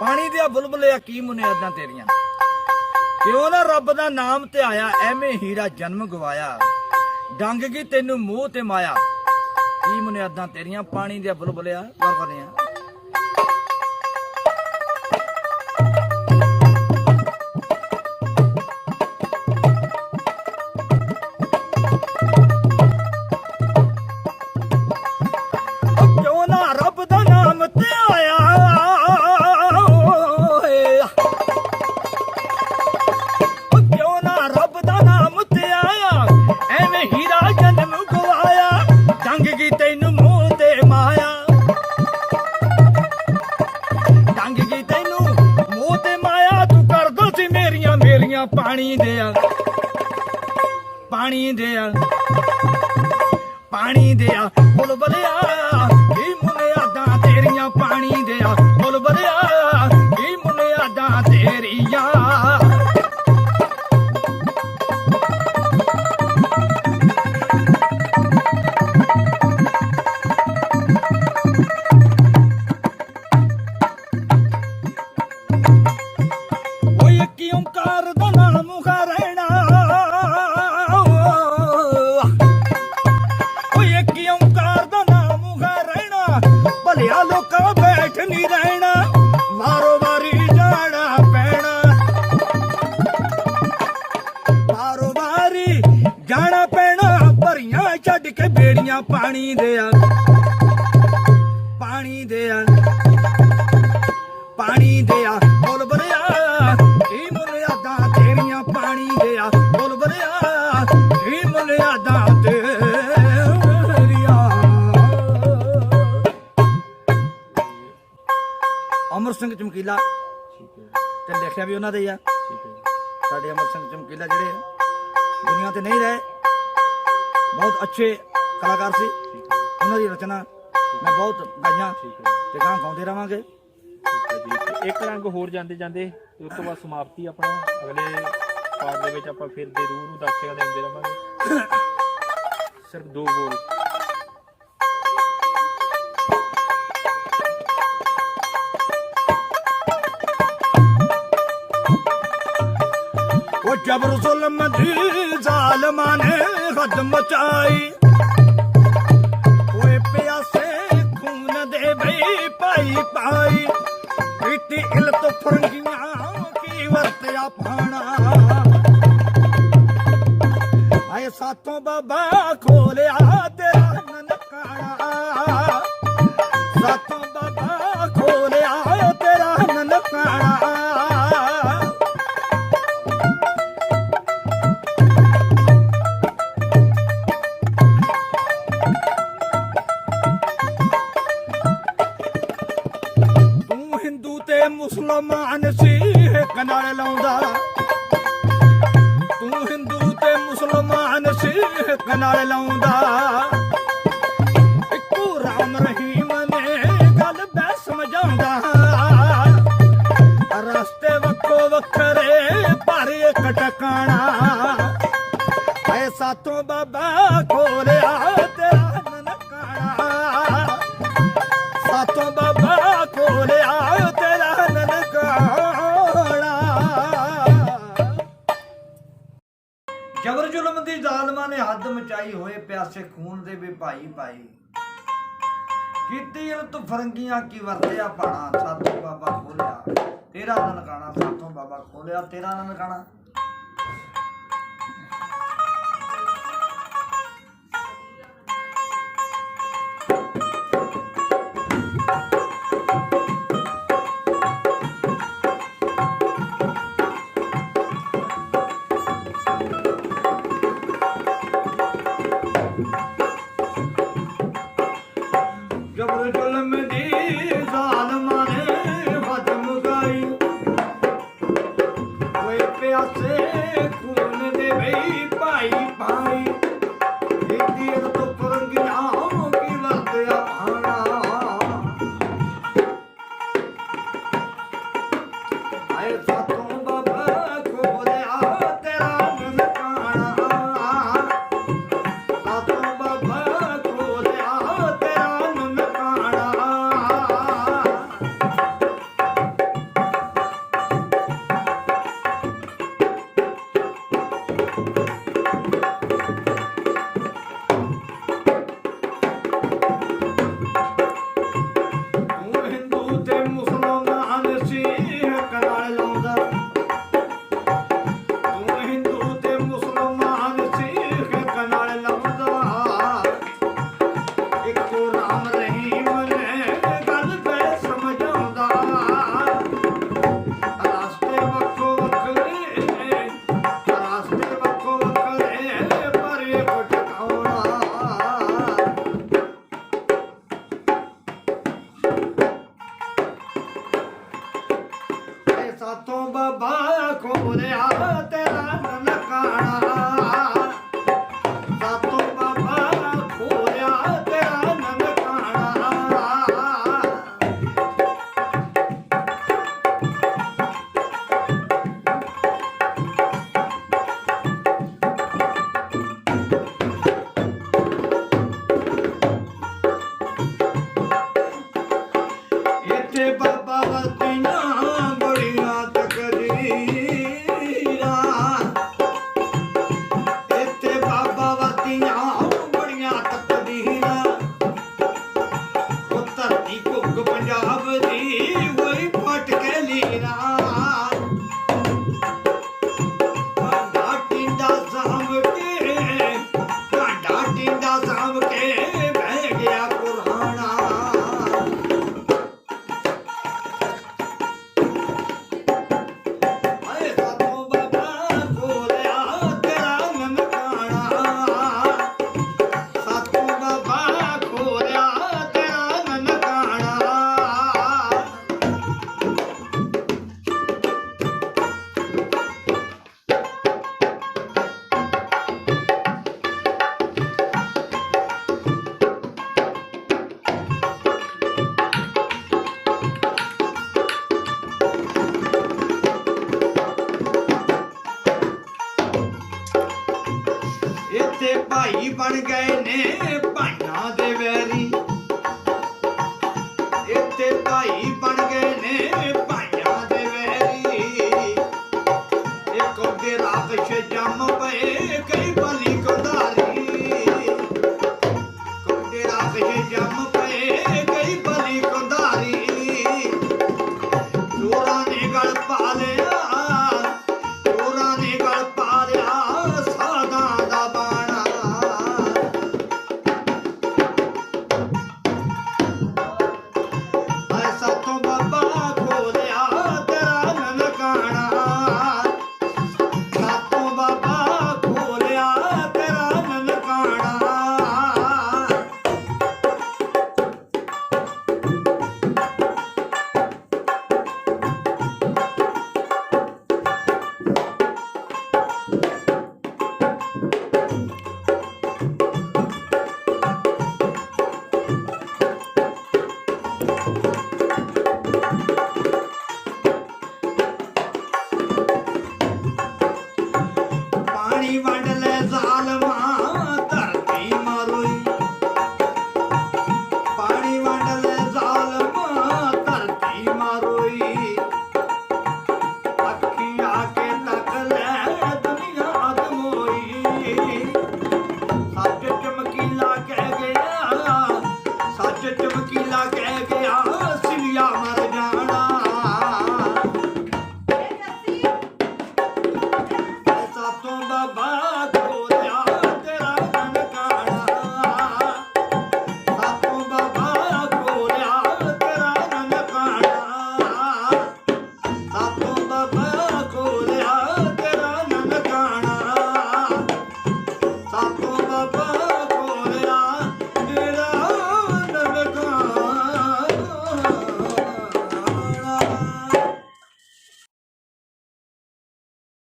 ਪਾਣੀ ਦੀਆਂ ਬੁਲਬੁਲਿਆ ਕੀ ਮੁਨਿਆਦਾਂ ਤੇਰੀਆਂ? ਕਿਉਂ ਨਾ ਰੱਬ ਦਾ ਨਾਮ ਤੇ ਆਇਆ, ਐਵੇਂ ਹੀਰਾ ਜਨਮ ਗਵਾਇਆ। ਡੰਗ ਗਈ ਤੈਨੂੰ ਮੂੰਹ ਤੇ ਮਾਇਆ। ਕੀ ਮੁਨਿਆਦਾਂ ਤੇਰੀਆਂ ਪਾਣੀ ਦੀਆਂ ਬੁਲਬੁਲਿਆ? ਕਰਦੇ ਆ ਉਹ ਪਾਣੀ ਦੇ ਆ ਕੇ ਪਾਣੀ ਦੇ ਆ ਪਾਣੀ ਦੇ ਆ ਪਾਣੀ ਦੇ ਆ ਬੋਲ ਬਰਿਆ ਕੀ ਮੁਨਿਆਦਾਂ ਤੇਰੀਆਂ ਪਾਣੀ ਦੇ ਆ ਬੋਲ ਬਰਿਆ ਕੀ ਮੁਨਿਆਦਾਂ ਤੇਰੀਆਂ। ਅਮਰ ਸਿੰਘ ਚਮਕੀਲਾ। ਠੀਕ ਹੈ ਤੇ ਲਿਖਿਆ ਵੀ ਉਹਨਾਂ ਦੇ ਹੀ ਆ। ਠੀਕ ਹੈ ਸਾਡੇ ਅਮਰ ਸਿੰਘ ਚਮਕੀਲਾ ਜਿਹੜੇ ਆ, ਦੁਨੀਆ ਤੇ ਨਹੀਂ ਰਹੇ। ਬਹੁਤ ਅੱਛੇ ਕਲਾਕਾਰ ਸੀ। ਉਹਨਾਂ ਦੀ ਰਚਨਾ ਮੈਂ ਬਹੁਤ ਗਾਈਆਂ ਤੇ ਗਾਂ ਗਾਉਂਦੇ ਰਵਾਂਗੇ। ਇੱਕ ਰੰਗ ਹੋਰ ਜਾਂਦੇ ਜਾਂਦੇ ਉਸ ਤੋਂ ਬਾਅਦ ਸਮਾਪਤੀ ਆਪਣਾ। ਅਗਲੇ ਪਾਰਟ ਦੇ ਵਿੱਚ ਆਪਾਂ ਫਿਰ ਦੇ ਰੂਹ ਨੂੰ ਦਰਸ਼ਕਾਂ ਦੇ ਦਿੰਦੇ ਰਵਾਂਗੇ। ਸਿਰਫ ਦੋ ਬੋਲ। ਉਹ ਜਬਰ ਜ਼ੁਲਮ ਦੀ ਜ਼ਾਲਮਾਂ ਨੇ ਹੱਦ ਮਚਾਈ। ਪਾਈ ਪਾਈ ਇਲਤ ਫਰੰਗੀਆਂ ਕੀ ਵਰਤਿਆ ਪਾਣਾ ਲਾਉਂਦਾ। ਤੂੰ ਹਿੰਦੂ ਤੇ ਮੁਸਲਮਾਨ ਸਿੱਖ ਇੱਕ ਨਾਲ ਲਾਉਂਦਾ। ਇੱਕੋ ਰਾਮ ਰਹੀਮ ਨੇ ਗੱਲ ਬੈ ਸਮਝਾਉਂਦਾ। ਰਸਤੇ ਵੱਖੋ ਵੱਖਰੇ ਪਰ ਇੱਕ ਟਿਕਾਣਾ। ਐ ਸਾਤੋਂ ਬਾਬਾ ਖੋਲਿਆ ਤੇਰਾ ਨਨਕਾਣਾ। ਸਾਤੋਂ ਬਾਬਾ ਜਬਰ ਜ਼ੁਲਮ ਦੀ ਜ਼ਾਲਮਾਂ ਨੇ ਹੱਦ ਮਚਾਈ ਹੋਏ ਪਿਆਸੇ ਖੂਨ ਦੇ ਵੀ ਭਾਈ ਭਾਈ। ਕੀਤੀ ਇਲਤ ਫਰੰਗੀਆਂ ਕੀ ਵਰਤਿਆ ਪਾਣਾ ਸਾਥੋਂ ਬਾਬਾ ਖੋਲਿਆ। ਤੇਰਾ ਨਨਕਾਣਾ, ਸਾਥੋਂ ਬਾਬਾ ਖੋਲਿਆ, ਤੇਰਾ ਨਨਕਾਣਾ। Paco. ਐ ਸਾਤੋਂ ਬਾਬਾ ਖੋਲਿਆ ਤੇਰਾ Ibai.